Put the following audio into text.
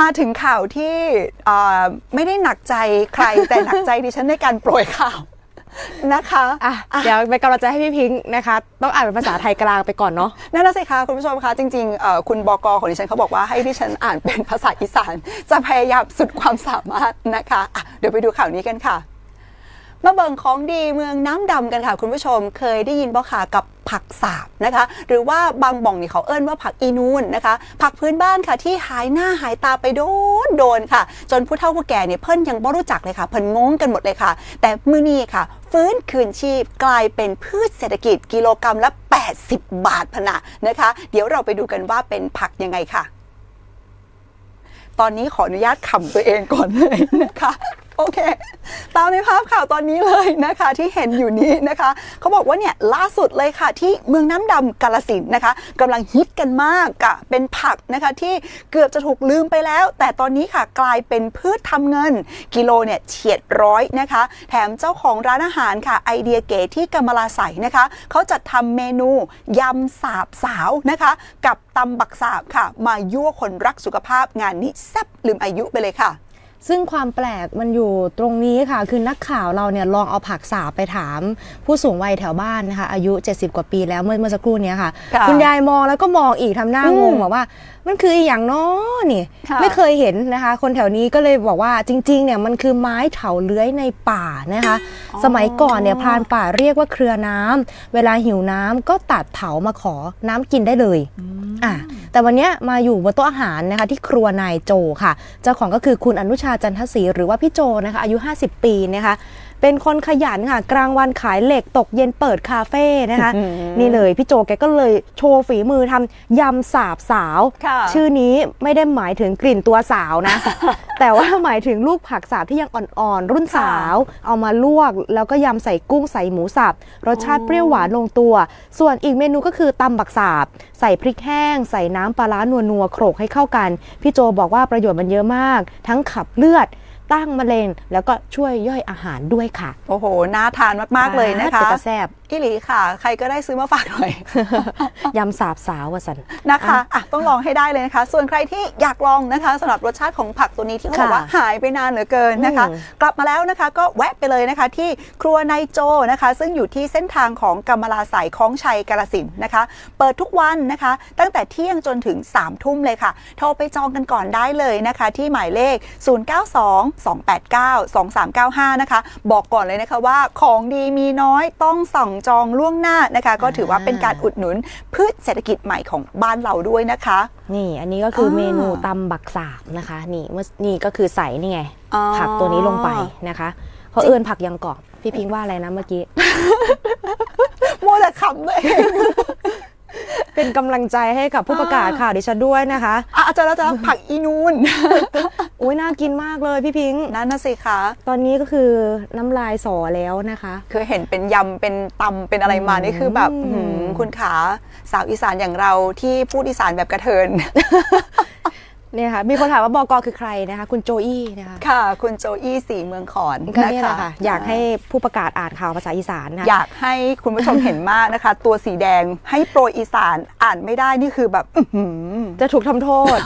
มาถึงข่าวที่เอ่อไม่ได้หนักใจใครแต่หนักใจดิฉันในการโปรยข่าวนะคะอะเดี๋ยวเป็นกำลังใจให้พี่พิงค์นะคะ ต้องอ่านเป็นภาษาไทยกลางไปก่อนเนาะนั่นน่ะสิคะคุณผู้ชมคะจริงๆเอ่อคุณบกของดิฉันเขาบอกว่าให้ดิฉันอ่านเป็นภาษาอีสาน จะพยายามสุดความสามารถนะคะอะเดี๋ยวไปดูข่าวนี้กันค่ะมาเบิ่งของดีเมืองน้ำดำกันค่ะ คุณผู้ชมเคยได้ยินบ่ค่ะกับ ผักสาบนะคะ หรือว่าบางบ่องนี่เขาเอิ้นว่าผักอีนูนนะคะ ผักพื้นบ้านค่ะที่หายหน้าหายตาไปโดนโดนค่ะ จนผู้เฒ่าผู้แก่เนี่ยเพิ่นยังบ่รู้จักเลยค่ะ เพิ่นงงกันหมดเลยค่ะ แต่มื้อนี้ค่ะ ฟื้นคืนชีพกลายเป็นพืชเศรษฐกิจกิโลกรัมละ 80 บาทพนะนะคะ เดี๋ยวเราไปดูกันว่าเป็นผักยังไงค่ะ ตอนนี้ขออนุญาตขำตัวเองก่อนเลยนะคะ โอเค ตามในภาพข่าวตอนนี้เลยนะคะที่เห็นอยู่นี้นะคะเขาบอกว่าเนี่ยล่าสุดเลยค่ะที่เมืองน้ำดำกาลสินนะคะกำลังฮิตกันมากกะเป็นผักนะคะที่เกือบจะถูกลืมไปแล้ว แต่ตอนนี้ค่ะกลายเป็นพืชทำเงิน กิโลเนี่ยเฉียดร้อยนะคะ แถมเจ้าของร้านอาหารค่ะไอเดียเก๋ที่กำมะลาใสนะคะเขาจัดทำเมนูยำสาบสาวนะคะ กับตำบักสาบค่ะ มายั่วคนรักสุขภาพงานนี้แซ่บลืมอายุไปเลยค่ะ ซึ่งความแปลกมันอยู่ตรงนี้ค่ะ คือนักข่าวเราเนี่ยลองเอาผักสาบไปถาม ผู้สูงวัยแถวบ้านนะคะ อายุ 70 กว่าปีแล้วเมื่อเมื่อสักครู่เนี้ยค่ะค่ะณยายมองแล้วก็มองอีกทำหน้างงอืมบอกว่า มันคืออหย่างน้อนี่ค่ะไม่เคยเห็นนะคะ คนแถวนี้ก็เลยบอกว่าจริงๆเนี่ยมันคือไม้เถาเลื้อยในป่านะคะ สมัยก่อนเนี่ยพรานป่าเรียกว่าเครือน้ำเวลาหิวน้ำก็ตัดเถามาขอน้ำกินได้เลยอะ แต่วันนี้มาอยู่บนโต๊ะอาหารนะคะที่ครัวนายโจค่ะ เจ้าของก็คือคุณอนุชาจันทศรีหรือว่าพี่โจนะคะอายุ 50 ปีนะคะเป็นคนขยันค่ะ กลางวันขายเหล็กตกเย็นเปิดคาเฟ่นะคะอืมนี่เลยพี่โจแกก็เลยโชว์ฝีมือทำยำสาบสาวค่ะชื่อนี้ไม่ได้หมายถึงกลิ่นตัวสาวนะ แต่ว่าหมายถึงลูกผักสาบที่ยังอ่อนๆ รุ่นสาว เอามาลวก แล้วก็ยำใส่กุ้งใส่หมูสับรสชาติเปรี้ยวหวานลงตัว ส่วนอีกเมนูก็คือตำบักสาบ ใส่พริกแห้ง ใส่น้ำปลาร้านัวๆโขลกให้เข้ากัน พี่โจบอกว่าประโยชน์มันเยอะมาก ทั้งขับเลือด ต้านมะเร็ง แล้วก็ช่วยย่อยอาหารด้วยค่ะ โอ้โห น่าทานมาก ๆ เลยนะคะ เป็นตาแซ่บ อิหลีค่ะ ใครก็ได้ซื้อมาฝากหน่อย ยำสาบสาววสัน นะคะอะต้องลองให้ได้เลยนะคะ ส่วนใครที่อยากลองนะคะสำหรับรสชาติของผักตัวนี้ที่เขาบอกค่ะว่าหายไปนานเหลือเกินนะคะอืมกลับมาแล้วนะคะก็แวะไปเลยนะคะ ที่ครัวนายโจนะคะ ซึ่งอยู่ที่เส้นทางของกำมะลาสายคล้องชัยกาลสินธุ์นะคะ เปิดทุกวันนะคะ ตั้งแต่เที่ยงจนถึง3ทุ่มเลยค่ะ โทรไปจองกันก่อนได้เลยนะคะ ที่หมายเลข 0922892395 นะคะ บอกก่อนเลยนะคะว่าของดีมีน้อยต้องสั่งจองล่วงหน้านะคะ ก็ถือว่าเป็นการอุดหนุนพืชเศรษฐกิจใหม่ของบ้านเราด้วยนะคะ นี่อันนี้ก็คือออเมนูตำบักสาบนะคะนี่เมื่อนี่ก็คือใส่นี่ไงอ๋อผักตัวนี้ลงไปนะคะเขาเอื้อนผักยังกรอบพี่พิงค์ว่าอะไรนะเมื่อกี้มัวแต่ขำเลย เป็นกำลังใจให้กับผู้ประกาศข่าวดิฉันด้วยนะคะอะอาจารย์แล้วจะผักอีนูนอุ้ยน่ากินมากเลยพี่พิงค์นั่นนะสิคะตอนนี้ก็คือน้ำลายสอแล้วนะคะคือเห็นเป็นยำเป็นตำเป็นอะไรมานี่คือแบบอืมหืมคุณขาสาวอีสานอย่างเราที่พูดอีสานแบบกระเทิน เนี่ยค่ะมีคนถามว่าบอกอคือใครนะคะ คุณโจอี้นะคะค่ะ คุณโจอี้สีเมืองขอนก็นะเนี่ยแหคะละค่ะอยากให้ผู้ประกาศอ่านข่าวภาษาอีสานนะอยากให้คุณผู้ชมเห็นมากนะคะ ตัวสีแดงให้โปรยอีสานอ่านไม่ได้นี่คือแบบอื้อหือจะถูกทำโทษ